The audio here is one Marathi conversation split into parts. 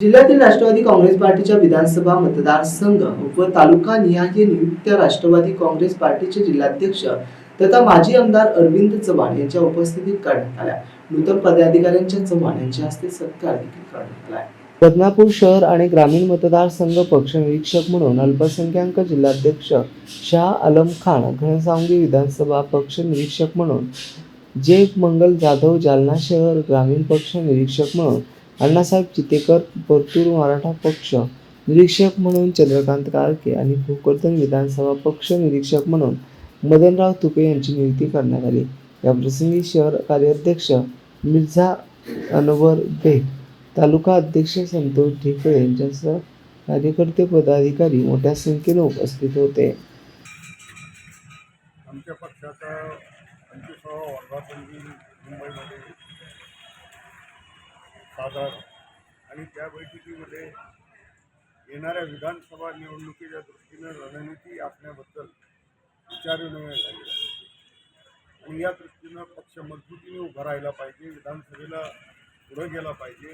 जिल्ह्यातील राष्ट्रवादी काँग्रेस पार्टीच्या विधानसभा मतदारसंघ व तालुका निहाय नियुक्त राष्ट्रवादी काँग्रेस पार्टीचे जिल्हाध्यक्ष तथा माजी आमदार अरविंद चव्हाण यांच्या उपस्थितीत करण्यात आल्या. नूतन पदाधिकाऱ्यांच्या चव्हाण यांच्या हस्ते सत्कार देखील करण्यात आला बदनापूर शहर आणि ग्रामीण मतदारसंघ पक्ष निरीक्षक म्हणून अल्पसंख्याक जिल्हाध्यक्ष शाह आलम खान घनसावंगी विधानसभा पक्ष निरीक्षक म्हणून जे मंगल जाधव जालना शहर ग्रामीण पक्ष निरीक्षक म्हणून अण्णासाहेब चितेकर परतूर मराठा पक्ष निरीक्षक म्हणून चंद्रकांत कारके आणि भोकरदन विधानसभा पक्ष निरीक्षक म्हणून मदनराव तुपे यांची नियुक्ती करण्यात आली. या प्रसंगी शहर कार्याध्यक्ष मिर्झा अनवर बेग तालुका अध्यक्ष संतोष ढेकळे यांच्यासह कार्यकर्ते पदाधिकारी मोठ्या संख्येने उपस्थित होते. आमच्या पक्षाचा पंचवीसावा मुंबईमध्ये साजरा आणि त्या बैठकीमध्ये येणाऱ्या विधानसभा निवडणुकीच्या दृष्टीनं रणनीती आखण्याबद्दल विचारविनिमय झाली आणि या दृष्टीनं पक्ष मजबूतीने उभा राहिला पाहिजे विधानसभेला पुढं गेला पाहिजे.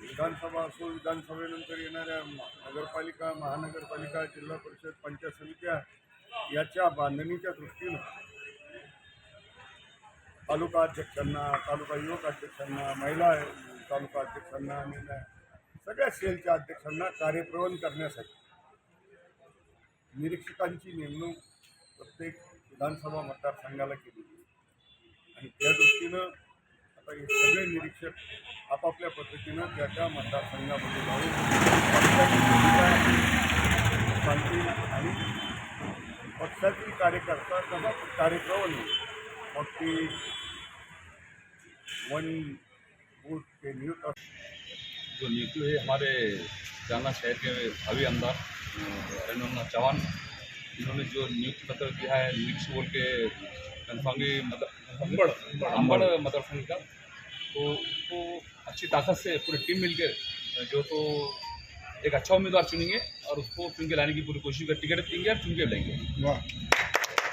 विधानसभा असो विधानसभेनंतर येणाऱ्या नगरपालिका महानगरपालिका जिल्हा परिषद पंचायत समित्या याच्या बांधणीच्या दृष्टीनं तालुका अध्यक्षांना तालुका युवक अध्यक्षांना महिला तालुका अध्यक्षांना आणि सगळ्या सेलच्या अध्यक्षांना कार्यप्रवण करण्यासाठी. निरीक्षकांची नेमणूक प्रत्येक विधानसभा मतदारसंघाला केली आणि त्या दृष्टीनं आता हे सगळे निरीक्षक आपापल्या पद्धतीनं त्या त्या मतदारसंघामध्ये जाऊन सांगतील आणि पक्षातील कार्यकर्ता कसा कार्यक्रम मग ती वन के नियुक्त जो नियुक्ति हुई हमारे जालना शहर के भावी आमदार चौहान इन्होंने जो नियुक्ति पत्र दिया है निरीक्षक बोल के कन्फांगी मतलब अंबड़ अंबड़ मतदारसंघ का तो उसको अच्छी ताकत से पूरी टीम मिलकर जो तो एक अच्छा उम्मीदवार चुनेंगे और उसको चुन के लाने की पूरी कोशिश कर टिकट देंगे और चुन के लेंगे